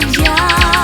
солов'я, дав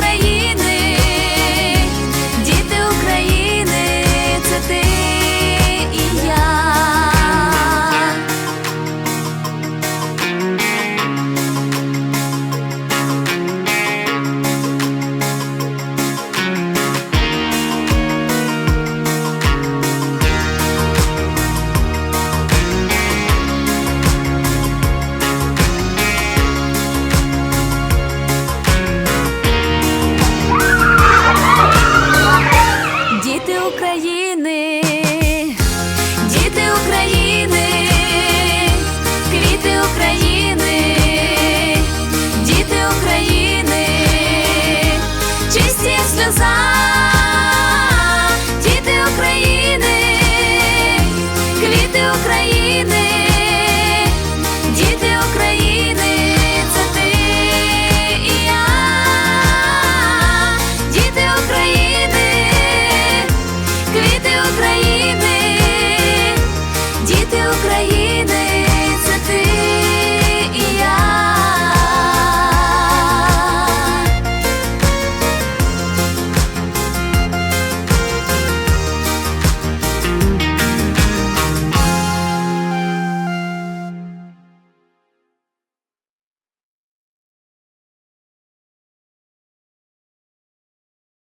України. квіти України.